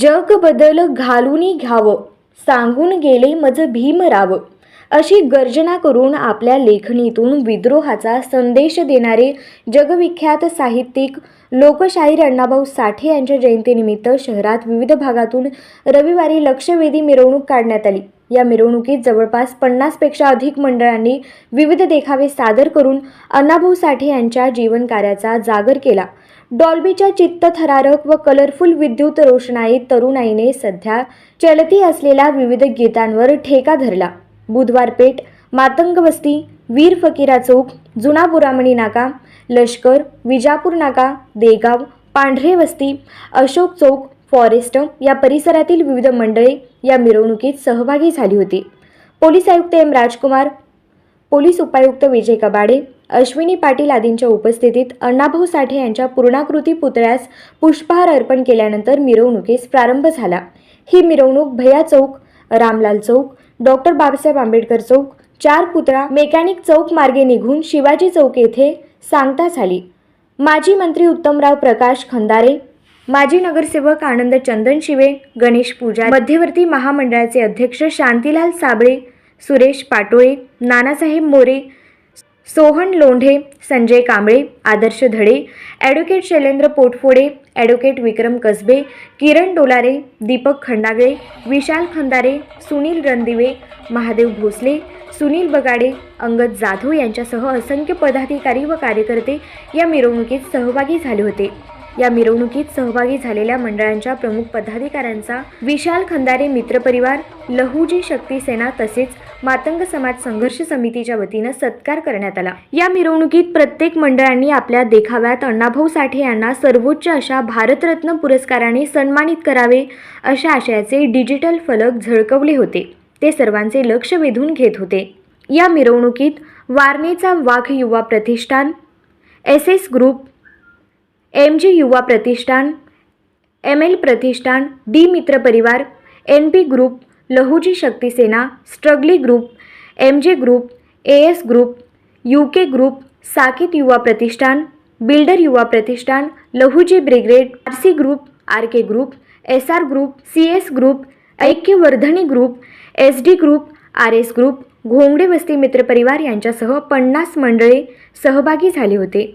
जग बदल घालूनी घ्यावं सांगून गेले मज भीमराव अशी गर्जना करून आपल्या लेखणीतून विद्रोहाचा संदेश देणारे जगविख्यात साहित्यिक लोकशाहीर अण्णाभाऊ साठे यांच्या जयंतीनिमित्त शहरात विविध भागातून रविवारी लक्षवेधी मिरवणूक काढण्यात आली. या मिरवणुकीत जवळपास पन्नासपेक्षा अधिक मंडळांनी विविध देखावे सादर करून अण्णाभाऊ साठे यांच्या जीवनकार्याचा जागर केला. डॉल्बीच्या चित्तथरारक व कलरफुल विद्युत रोषणाईत तरुणाईने सध्या चलती असलेल्या विविध गीतांवर ठेका धरला. बुधवार पेठ मातंग वस्ती वीर फकीरा चौक जुना बुरामणी नाका लष्कर विजापूर नाका देगाव पांढरे वस्ती अशोक चौक फॉरेस्ट या परिसरातील विविध मंडळे या मिरवणुकीत सहभागी झाली होती. पोलीस आयुक्त एम. राजकुमार पोलीस उपायुक्त विजय कबाडे अश्विनी पाटील आदींच्या उपस्थितीत अण्णाभाऊ साठे यांच्या पूर्णाकृती पुतळ्यास पुष्पहार अर्पण केल्यानंतर मिरवणुकीस प्रारंभ झाला. ही मिरवणूक भैया चौक रामलाल चौक डॉक्टर बाबासाहेब आंबेडकर चौक चार पुतळा मेकॅनिक चौक मार्गे निघून शिवाजी चौक येथे सांगता झाली. माजी मंत्री उत्तमराव प्रकाश खंदारे माजी नगरसेवक आनंद चंदन शिवे गणेश पूजा मध्यवर्ती महामंडळाचे अध्यक्ष शांतीलाल साबळे सुरेश पाटोळे नानासाहेब मोरे सोहन लोंढे संजय कांबळे आदर्श धडे ॲडव्होकेट शैलेंद्र पोटफोडे ॲडव्होकेट विक्रम कसबे किरण डोलारे दीपक खंडागळे विशाल खंदारे सुनील रणदिवे महादेव भोसले सुनील बगाडे अंगद जाधव यांच्यासह असंख्य पदाधिकारी व कार्यकर्ते या मिरवणुकीत सहभागी झाले होते. या मिरवणुकीत सहभागी झालेल्या मंडळांच्या प्रमुख पदाधिकाऱ्यांचा विशाल खंदारे मित्रपरिवार लहुजी शक्ती सेना तसेच मातंग समाज संघर्ष समितीच्या वतीनं सत्कार करण्यात आला. या मिरवणुकीत प्रत्येक मंडळांनी आपल्या देखाव्यात अण्णाभाऊ साठे यांना सर्वोच्च अशा भारतरत्न पुरस्काराने सन्मानित करावे अशा आशयाचे डिजिटल फलक झळकवले होते. ते सर्वांचे लक्ष वेधून घेत होते. या मिरवणुकीत वारणेचा वाघ युवा प्रतिष्ठान S S group M G युवा प्रतिष्ठान एम एल प्रतिष्ठान डी मित्र परिवार N P group Lahuji Shakti Sena straggly group M J group A S group U K group साकित युवा प्रतिष्ठान बिल्डर युवा प्रतिष्ठान Lahuji brigade R C group R K group S R group C S group ऐक्यवर्धनी group S D group R S group Ghongade वस्ती मित्र परिवार यांच्यासह पन्नास मंडळे सहभागी झाले होते.